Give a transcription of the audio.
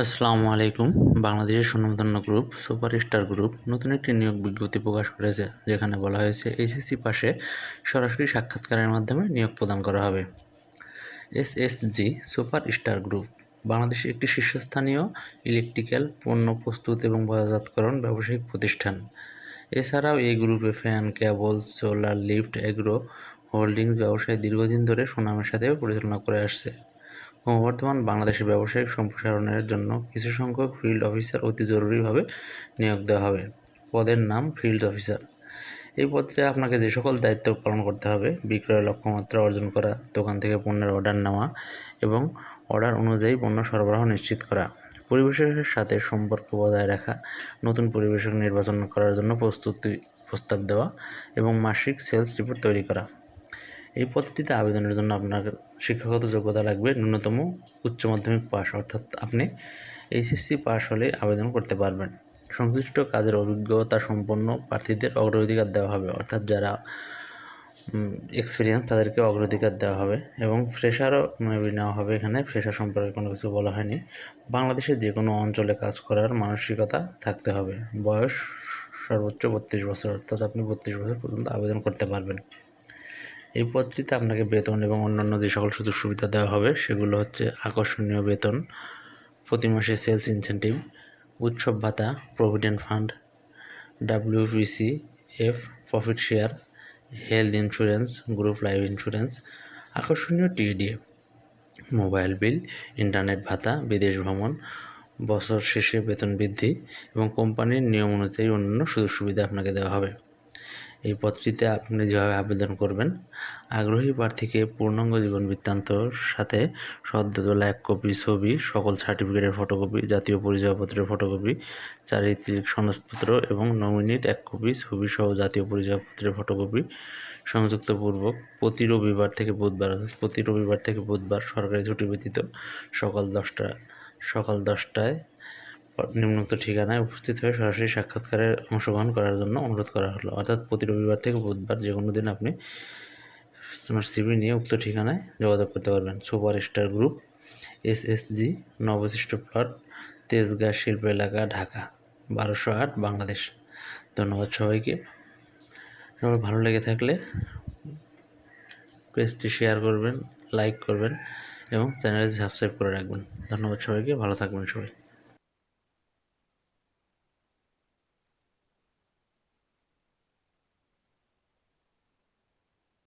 আসসালামু আলাইকুম। বাংলাদেশের সুনামধন্য গ্রুপ, সুপারস্টার গ্রুপ নতুন একটি নিয়োগ বিজ্ঞপ্তি প্রকাশ করেছে, যেখানে বলা হয়েছে এইচএসসি পাশে সরাসরি সাক্ষাৎকারের মাধ্যমে নিয়োগ প্রদান করা হবে। এসএসজি সুপারস্টার গ্রুপ বাংলাদেশের একটি শীর্ষস্থানীয় ইলেকট্রিক্যাল, পণ্য প্রস্তুত এবং বাজারজাতকরণ ব্যবসায়িক প্রতিষ্ঠান। এছাড়াও এই গ্রুপে fan, cable, solar, lift agro holdings ব্যবসায় দীর্ঘদিন ধরে সুনামের সাথে পরিচালনা করে আসছে। ক্রমবর্ধমান বাংলাদেশের ব্যবসায়িক সম্প্রসারণের জন্য কিছু সংখ্যক ফিল্ড অফিসার অতি জরুরিভাবে নিয়োগ দেওয়া হবে। পদের নাম ফিল্ড অফিসার এই পদে আপনাকে যে সকল দায়িত্ব পালন করতে হবে বিক্রয়ের লক্ষ্যমাত্রা অর্জন করা, দোকান থেকে পণ্যের অর্ডার নেওয়া এবং অর্ডার অনুযায়ী পণ্য সরবরাহ নিশ্চিত করা, পরিবেশের সাথে সম্পর্ক বজায় রাখা, নতুন পরিবেশক নির্বাচন করার জন্য প্রস্তুতি, প্রস্তাব দেওয়া এবং মাসিক সেলস রিপোর্ট তৈরি করা। এই পদটিতে আবেদনের জন্য আপনার শিক্ষাগত যোগ্যতা লাগবে ন্যূনতম উচ্চ মাধ্যমিক পাস অর্থাৎ আপনি এইচএসসি পাস হলে আবেদন করতে পারবেন। সংশ্লিষ্ট কাজের অভিজ্ঞতা সম্পন্ন প্রার্থীদের অগ্রাধিকার দেওয়া হবে, অর্থাৎ যারা এক্সপিরিয়েন্স তাদেরকে অগ্রাধিকার দেওয়া হবে এবং ফ্রেশারও মেবি নেওয়া হবে এখানে। ফ্রেশার সম্পর্কে কোনো কিছু বলা হয়নি। বাংলাদেশের যে কোনো অঞ্চলে কাজ করার মানসিকতা থাকতে হবে। বয়স সর্বোচ্চ বত্রিশ বছর, অর্থাৎ আপনি বত্রিশ বছর পর্যন্ত আবেদন করতে পারবেন। এই পদটিতে আপনাকে বেতন এবং অন্যান্য যে সকল সুযোগ সুবিধা দেওয়া হবে, সেগুলো হচ্ছে আকর্ষণীয় বেতন, প্রতি মাসে সেলস ইনসেন্টিভ উৎসব ভাতা provident fund WBC F profit share health insurance group life insurance আকর্ষণীয় টিডিএ মোবাইল বিল ইন্টারনেট ভাতা, বিদেশ ভ্রমণ, বছর শেষে বেতন বৃদ্ধি এবং কোম্পানির নিয়ম অনুযায়ী অন্যান্য সুযোগ সুবিধা আপনাকে দেওয়া হবে। এই পদটিতে আপনি যেভাবে আবেদন করবেন, আগ্রহী প্রার্থীকে পূর্ণাঙ্গ জীবন বৃত্তান্তর সাথে সদ্য তোলা এক কপি, ছবি, সকল সার্টিফিকেটের ফটোকপি, জাতীয় পরিচয়পত্রের ফটোকপি, চারিত্রিক সনদপত্র এবং নমিনির এক কপি ছবি সহ জাতীয় পরিচয়পত্রের ফটোকপি সংযুক্তপূর্বক প্রতি রবিবার থেকে বুধবার প্রতি রবিবার থেকে বুধবার সরকারি ছুটি ব্যতীত সকাল দশটা, সকাল দশটায় নিম্নোক্ত ঠিকানায় উপস্থিত হয়ে সরাসরি সাক্ষাৎকারে অংশগ্রহণ করার জন্য অনুরোধ করা হলো। অর্থাৎ প্রতি রবিবার থেকে বুধবার যে কোনো দিন আপনি স্মার্ট সিবি নিয়ে উক্ত ঠিকানায় যোগাযোগ করতে পারবেন। Super star group S S G নবশিষ্ট plot Tejgaon শিল্প এলাকা, ঢাকা, বারোশো আট, বাংলাদেশ। ধন্যবাদ সবাইকে। সবাই ভালো লেগে থাকলে পেজটি শেয়ার করবেন, লাইক করবেন এবং চ্যানেলটি সাবস্ক্রাইব করে রাখবেন। ধন্যবাদ সবাইকে। ভালো থাকবেন সবাই।